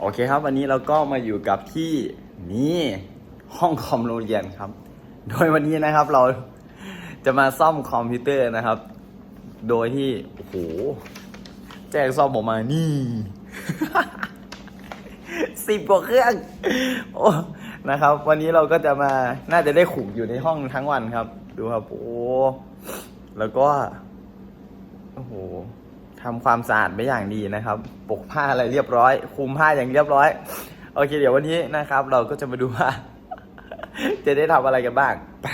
โอเคครับ วันนี้เราก็มาอยู่กับที่นี่ห้องคอมโรงเรียนครับ โดยวันนี้นะครับเราจะมาซ่อมคอมพิวเตอร์นะครับ โดยที่โอ้โหแจ้งซ่อมผมมานี่ สิบกว่าเครื่องโอ้นะครับ วันนี้เราก็จะมาน่าจะได้ขุกอยู่ในห้องทั้งวันครับ ดูครับโอ้แล้วก็โอ้โห ทำความสะอาดไปอย่างดีนะครับ ปกผ้าอะไรเรียบร้อย คุมผ้าอย่างเรียบร้อย โอเค เดี๋ยววันนี้นะครับ เราก็จะมาดูว่า จะได้ทำอะไรกันบ้าง ไป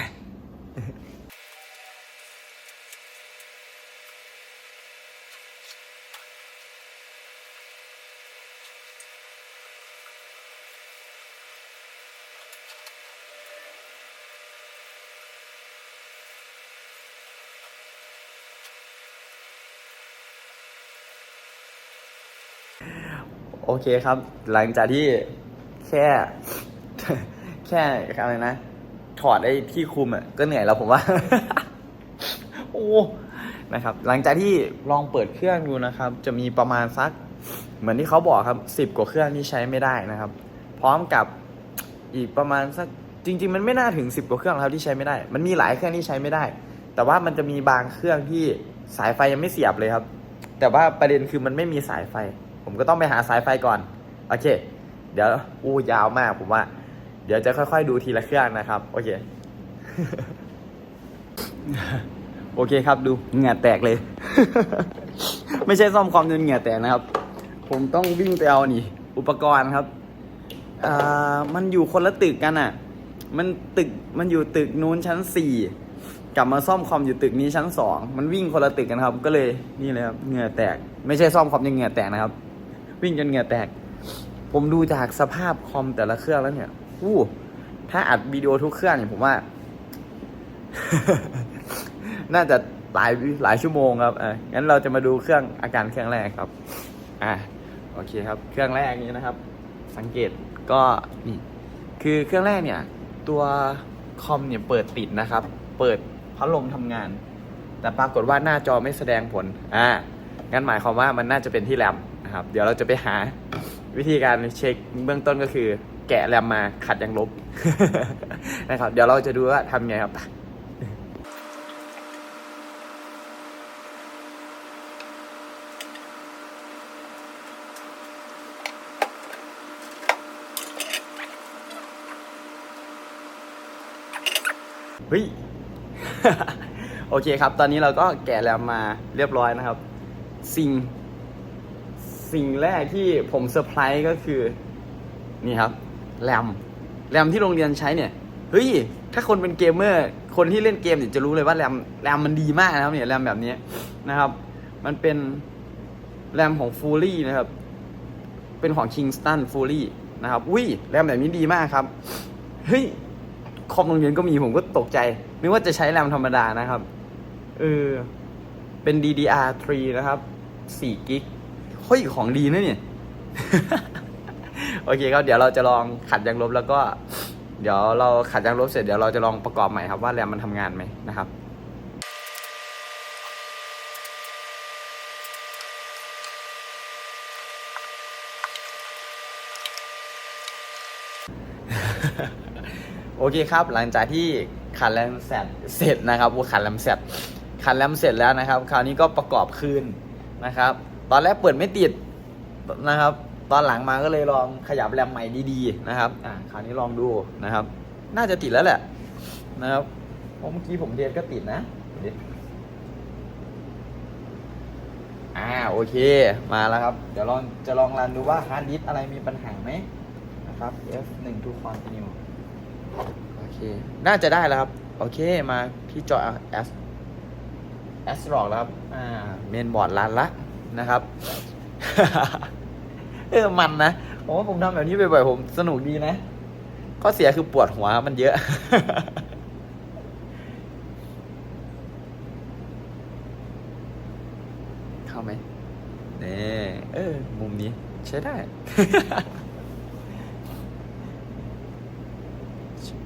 โอเคครับ หลังจากที่แค่ แค่อะไรนะ ถอดไอ้ที่คลุมอะก็เหนื่อยแล้วผมว่า โอ้นะครับ หลังจากที่ลองเปิดเครื่องดูนะครับ จะมีประมาณสัก เหมือนที่เขาบอกครับสิบกว่าเครื่องที่ใช้ไม่ได้นะครับ พร้อมกับอีกประมาณสักจริง ๆ มันไม่น่าถึงสิบกว่าเครื่องครับที่ใช้ไม่ได้ มันมีหลายเครื่องที่ใช้ไม่ได้ แต่ว่ามันจะมีบางเครื่องที่สายไฟยังไม่เสียบเลยครับ แต่ว่าประเด็นคือมันไม่มีสายไฟ ผมก็ต้องไปหาสายไฟก่อน โอเค เดี๋ยวอู้ยาวมากผมว่า เดี๋ยวจะค่อยๆ ดูทีละเครื่องนะครับ โอเค โอเคครับดูเหงื่อแตกเลย ไม่ใช่ซ่อมคอมจนเหงื่อแตกนะครับ ผมต้องวิ่งไปเอานี่ อุปกรณ์ครับอ่ามันอยู่คนละตึกกันอะ มันตึกมันอยู่ตึกนู้นชั้นสี่กลับมาซ่อมคอมอยู่ตึกนี้ชั้นสองมันวิ่งคนละตึกกันครับ ก็เลยนี่เลยครับเหงื่อแตก ไม่ใช่ซ่อมคอมยังเหงื่อแตกนะครับ วิ่งจนเหงื่อแตก ผมดูจากสภาพคอมแต่ละเครื่องแล้วเนี่ยอู้ถ้าอัดวิดีโอทุกเครื่องเนี่ยผมว่า น่าจะหลายหลายชั่วโมงครับอะงั้นเราจะมาดูเครื่องอาการเครื่องแรกครับ อะโอเคครับ เครื่องแรกนี้นะครับ สังเกตก็นี่คือเครื่องแรกเนี่ย ตัวคอมเนี่ยเปิดติดนะครับ เปิดพัดลมทำงาน แต่ปรากฏว่าหน้าจอไม่แสดงผล อ่างั้นหมายความว่ามันน่าจะเป็นที่แรม นะครับ เดี๋ยวเราจะไปหาวิธีการเช็คเบื้องต้นก็คือ แกะแรมมาขัดยางลบนะครับ เดี๋ยวเราจะดูว่าทำไงครับเฮ้ย โอเคครับ ตอนนี้เราก็แกะแรมมาเรียบร้อยนะครับ สิ่ง สิ่งแรกที่ผมเซอร์ไพรส์ก็คือ นี่ครับ แรม แรมที่โรงเรียนใช้เนี่ย เฮ้ย ถ้าคนเป็นเกมเมอร์ คนที่เล่นเกมเนี่ยจะรู้เลยว่าแรม แรมมันดีมากนะครับเนี่ย แรมแบบนี้นะครับ มันเป็นแรมของฟูลี่นะครับ เป็นของ Kingston Fully นะครับ อุ้ย แรมแบบนี้ดีมากครับ เฮ้ย คอมโรงเรียนก็มีผมก็ตกใจ นึกว่าจะใช้แรมธรรมดานะครับ เออ เป็น DDR3 นะครับ4กิก เฮ้ยของดีนะเนี่ย โอเคครับเดี๋ยวเราจะลองขัดยางลบแล้วก็ เดี๋ยวเราขัดยางลบเสร็จเดี๋ยวเราจะลองประกอบใหม่ครับว่าแรมมันทำงานไหมนะครับโอเคครับ หลังจากที่ขันแรมเสร็จเสร็จนะครับว่าขันแรมเสร็จขันแรมเสร็จแล้วนะครับ คราวนี้ก็ประกอบคืนนะครับ ตอนแรกเปิดไม่ติดนะครับ ตอนหลังมาก็เลยลองขยับแรมใหม่ดีๆนะครับ อ่าคราวนี้ลองดูนะครับ น่าจะติดแล้วแหละ นะครับเพราะเมื่อกี้ผมเรียนก็ติดนะอ่าโอเคมาแล้วครับ เดี๋ยวลองจะลองรันดูว่าฮาร์ดดิสอะไรมีปัญหาไหมนะครับ F1 to continue โอเค น่าจะได้แล้วครับ โอเคมาที่จอ S S หลอกแล้วครับ อ่า เมนบอร์ดรันละ นะครับ เออมันนะผมว่าผมทำแบบนี้บ่อยๆผมสนุกดีนะข้อเสียคือปวดหัวครับมันเยอะ เข้าไหมนี่เออ มุมนี้ ใช้ได้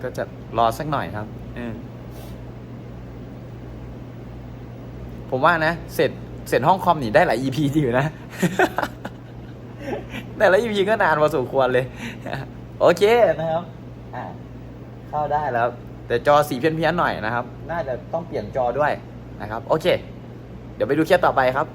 ก็จะรอสักหน่อยครับเออผมว่านะ เสร็จ เสร็จห้องคอมนี่ได้หลาย EP จริงอยู่นะ แต่ละ EP ก็นานพอสมควรเลย โอเคนะครับอ่าเข้าได้แล้ว แต่จอสีเพี้ยนๆหน่อยนะครับ น่าจะต้องเปลี่ยนจอด้วยนะครับ โอเค เดี๋ยวไปดูเคสต่อไปครับ